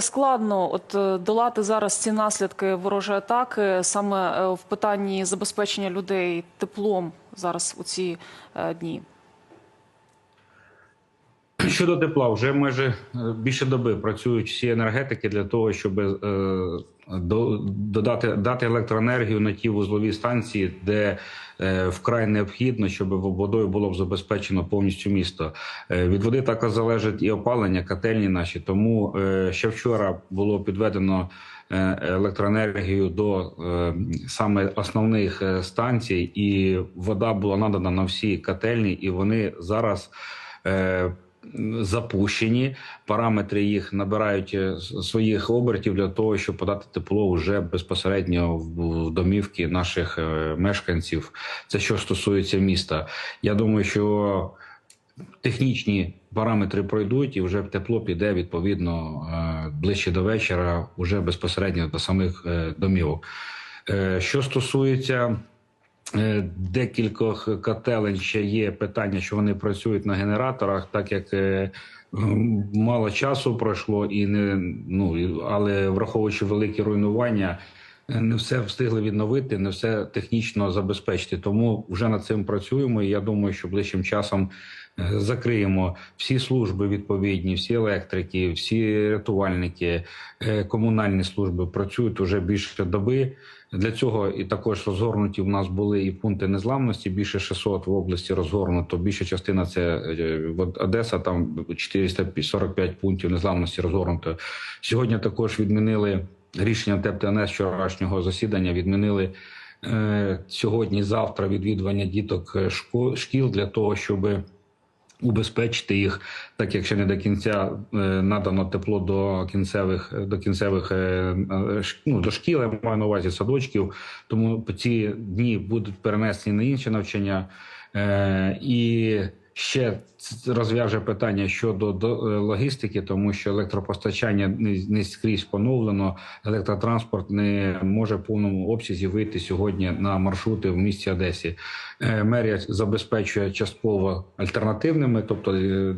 Складно от е, долати зараз ці наслідки ворожої атаки саме е, в питанні забезпечення людей теплом зараз у ці е, дні. Щодо тепла, вже майже е, більше доби працюють всі енергетики для того, щоб е, до- додати дати електроенергію на ті вузлові станції, де е, вкрай необхідно, щоб водою було б забезпечено повністю місто. Е, від води також залежить і опалення, котельні наші. Тому е, ще вчора було підведено е, електроенергію до е, саме основних е, станцій, і вода була надана на всі котельні, і вони зараз. Запущені. Параметри їх набирають е, своїх обертів для того, щоб подати тепло вже безпосередньо в домівки наших е, мешканців. Це що стосується міста. Я думаю, що технічні параметри пройдуть, і вже тепло піде відповідно е, ближче до вечора, вже безпосередньо до самих домівок. Що стосується Декількох котелень ще є питання, що вони працюють на генераторах, так як е, мало часу пройшло, і не ну але враховуючи великі руйнування, е, не все встигли відновити, не все технічно забезпечити. Тому вже над цим працюємо. І я думаю, що ближчим часом е, закриємо всі служби відповідні, всі електрики, всі рятувальники, е, комунальні служби працюють уже більше доби. Для цього і також розгорнуті в нас були і пункти незламності. Більше 600 в області розгорнуто. Більша частина це е, Одеса. Там 445 пунктів незламності розгорнуто. Сьогодні також відмінили рішення ТЕП-ТНС вчорашнього засідання. Відмінили е, сьогодні, завтра відвідування діток е, шкіл для того, щоби убезпечити їх, так як ще не до кінця е, надано тепло до кінцевих до кінцевих е, е, ну, до шкіл, я маю на увазі садочків. Тому ці дні будуть перенесені на інші навчання. І ще розв'яже питання щодо до е, логістики, тому що електропостачання не, скрізь поновлено. Електротранспорт не може в повному обсязі вийти сьогодні на маршрути в місті Одесі. Е, Мерія забезпечує частково альтернативними, тобто е,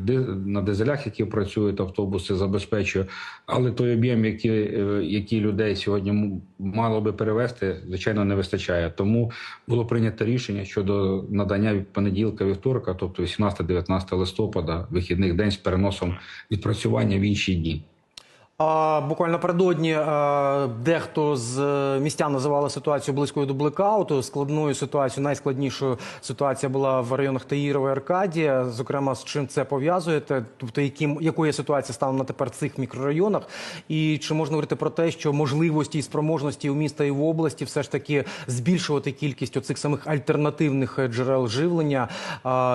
на дизелях, які працюють автобуси, забезпечує. Але той об'єм, який, який людей сьогодні мало би перевезти, звичайно, не вистачає. Тому було прийнято рішення щодо надання понеділка вівторка, тобто 18-19 листопада, вихідних день з переносом відпрацювання в інші дні. Буквально напередодні дехто з е, містян називали ситуацію близькою до блекауту. Складною ситуацією, найскладнішою ситуація була в районах Таїрова і Аркадія. Зокрема, з чим це пов'язуєте? Тобто, яким якою ситуація станом на тепер цих мікрорайонах? І чи можна говорити про те, що можливості і спроможності у міста і в області все ж таки збільшувати кількість оцих самих альтернативних е, джерел живлення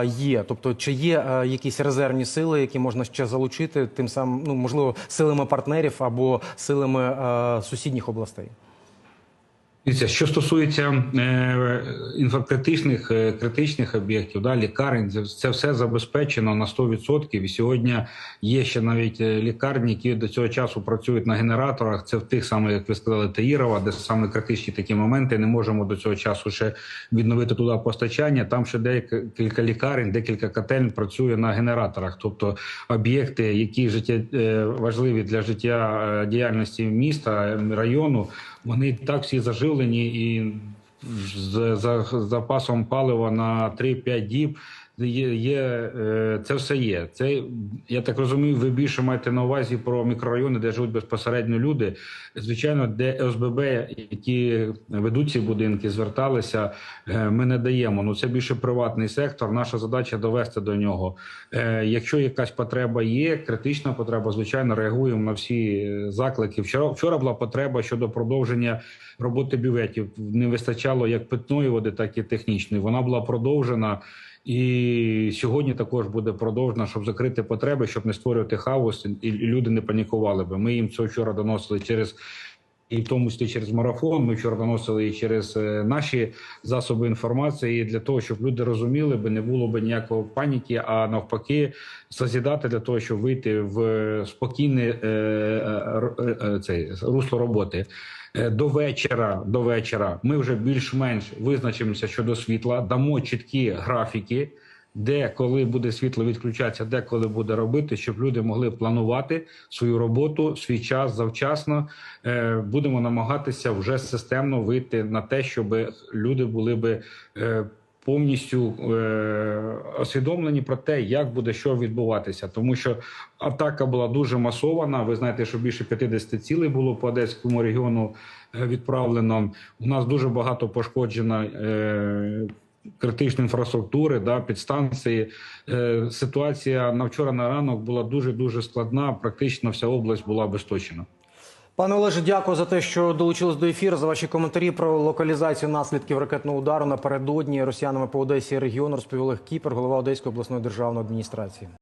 є? Тобто, чи є е, якісь резервні сили, які можна ще залучити, тим самим, ну можливо, силами партнерів або силами е, сусідніх областей? Що стосується е, інфокритичних е, критичних об'єктів, да, лікарень, це, все забезпечено на 100%. І сьогодні є ще навіть е, лікарні, які до цього часу працюють на генераторах. Це в тих самих, як ви сказали, Таїрова, де саме критичні такі моменти. Не можемо до цього часу ще відновити туди постачання. Там ще деяка кілька лікарень, декілька котельń працює на генераторах, тобто об'єкти, які життя е, важливі для життя е, діяльності міста району. Вони так всі заживлені і з, за запасом палива на 3-5 діб. Є, є е, це все є. Це я так розумію. Ви більше маєте на увазі про мікрорайони, де живуть безпосередньо люди. Звичайно, де ОСББ, які ведуть ці будинки, зверталися. е, Ми не даємо. Ну це більше приватний сектор. Наша задача довести до нього. Е, Якщо якась потреба є, критична потреба, звичайно, реагуємо на всі заклики. Вчора вчора була потреба щодо продовження роботи бюветів. Не вистачало як питної води, так і технічної. Вона була продовжена. І сьогодні також буде продовжено, щоб закрити потреби, щоб не створювати хаос, і люди не панікували би. Ми їм це вчора доносили через. І в тому числі через марафон ми вчора доносили і через е, наші засоби інформації для того, щоб люди розуміли, би не було б ніякої паніки, а навпаки, созідати для того, щоб вийти в спокійне е, е, е, цей русло роботи. До вечора, до вечора ми вже більш-менш визначимося щодо світла, дамо чіткі графіки. Де коли буде світло відключатися, де коли буде робити, щоб люди могли планувати свою роботу, свій час завчасно. Е, Будемо намагатися вже системно вийти на те, щоб люди були би. е, Повністю е, освідомлені про те, як буде що відбуватися, тому що атака була дуже масована. Ви знаєте, що більше 50 цілей було по одеському регіону е, відправлено. У нас дуже багато пошкоджено е, критичної інфраструктури, да, підстанції. Е, ситуація на вчора на ранок була дуже дуже складна. Практично вся область була обесточена. Пане Олеже, дякую за те, що долучились до ефіру. За ваші коментарі про локалізацію наслідків ракетного удару напередодні росіянами по Одесі регіону розповіли Кіпер, голова Одеської обласної державної адміністрації.